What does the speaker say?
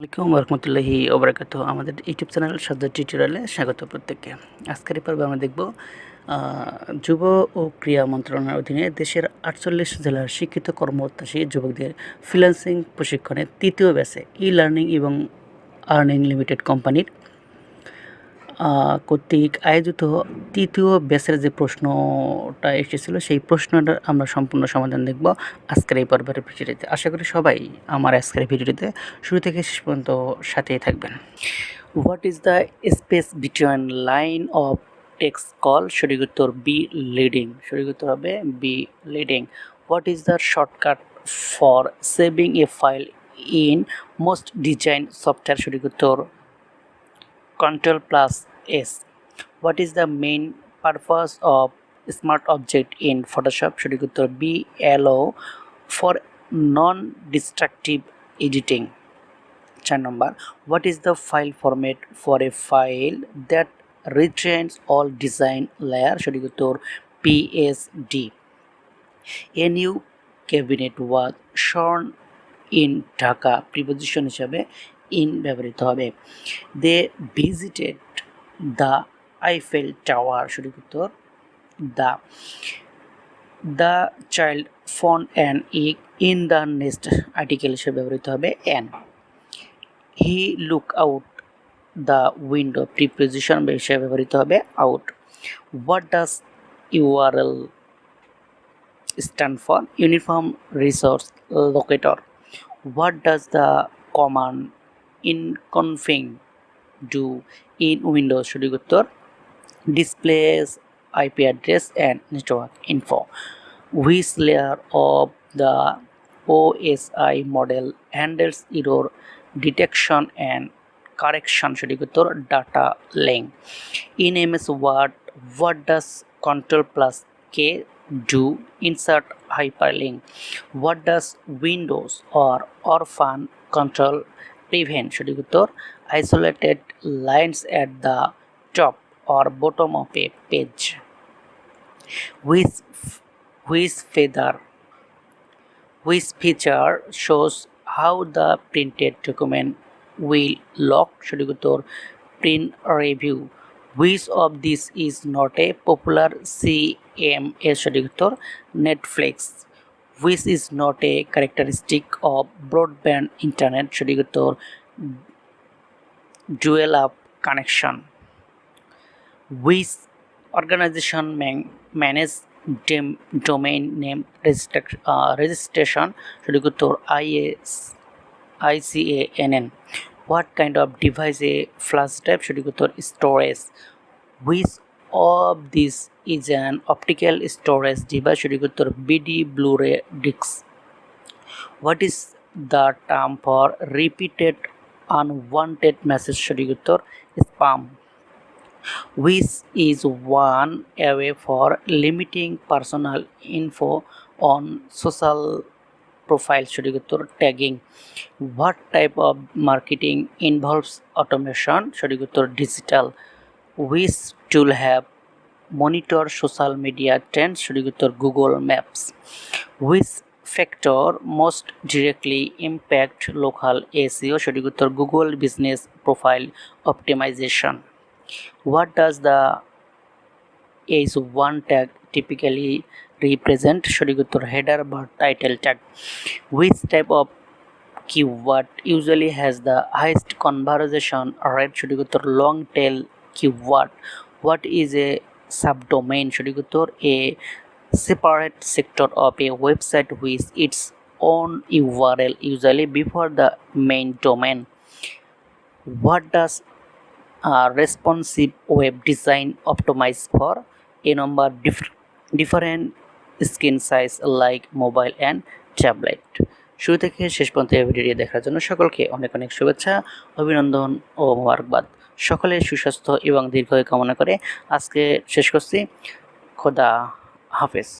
আসসালামাইকুম রহমতুল্লাহি ওবরাকাত আমাদের ইউটিউব চ্যানেল সাজ্জাদ টিউটোরিয়ালে স্বাগত প্রত্যেককে। আজকের পর্বে আমরা দেখব যুব ও ক্রিয়া মন্ত্রণালয়ের অধীনে দেশের আটচল্লিশ জেলার শিক্ষিত কর্মত্যাসী যুবকদের ফ্রিল্যান্সিং প্রশিক্ষণের তৃতীয় ব্যাচে ই লার্নিং এবং আর্নিং লিমিটেড কোম্পানির কর্তৃক আয়োজিত তৃতীয় ব্যাচের যে প্রশ্নটা এসেছিল, সেই প্রশ্নটা আমরা সম্পূর্ণ সমাধান দেখব আজকের এই পর্বের ভিডিওতে। আশা করি সবাই আমার আজকের এই ভিডিওতে শুরু থেকে শেষ পর্যন্ত সাথেই থাকবেন। What is the space between line of text call সঠিক উত্তর বি লিডিং সঠিক উত্তর হবে B leading what is the shortcut for saving a file in most design software সঠিক উত্তর control plus s. What is the main purpose of smart object in photoshop? সঠিক উত্তর B এলও ফর নন ডিস্ট্রাকটিভ এডিটিং চার নম্বর what is the file format for a file that retains all design layer সঠিক উত্তর PSD a new cabinet was sworn in Dhaka preposition হিসাবে in ব্যবহৃত হবে। They visited the Eiffel tower সঠিক উত্তর the the child found and egg in the next article হিসেবে ব্যবহৃত হবে an he look out the window preposition হিসেবে ব্যবহৃত হবে out what does URL stand for? Uniform resource locator. What does the command inconfig do in windows সঠিক উত্তর displays ip address and network info which layer of the osi model handles error detection and correction সঠিক উত্তর data link in ms word what does control plus k do insert hyperlink what does windows or orphan control prevent সঠিক উত্তর isolated lines at the top or bottom of a page which which feather which feature shows how the printed document will lock সঠিক উত্তর print review which of this is not a popular CMS সঠিক উত্তর Netflix which is not a characteristic of broadband internet সঠিক উত্তর dual up connection which organization man- manage dem- domain name registra- uh, registration সঠিক উত্তর IS ICANN what kind of device a flash drive সঠিক উত্তর storage which of this is an optical storage device with BD Blu-ray discs. What is the term for repeated unwanted message Shurigutor spam? Which is one way for limiting personal info on social profile Shurigutor tagging. What type of marketing involves automation Shurigutor digital? Which have monitor social media trends সঠিক উত্তর Google Maps which factor most directly impact local SEO সঠিক উত্তর Google Business Profile optimisation what does the is one tag typically represent সঠিক উত্তর header বা title tag which type of keyword usually has the highest conversation rate সঠিক উত্তর long tail keyword what is a subdomain সঠিক উত্তর a separate sector of a website with its own url usually before the main domain what does uh, responsive web design optimize for a number dif- different screen size like mobile and tablet শুরু থেকে শেষ পর্যন্ত এই ভিডিওটি দেখার জন্য সকলকে অনেক অনেক শুভেচ্ছা অভিনন্দন ও মোবারকবাদ সকলের সুস্বাস্থ্য এবং দীর্ঘায়ু কামনা করে আজকে শেষ করছি। খোদা হাফেজ।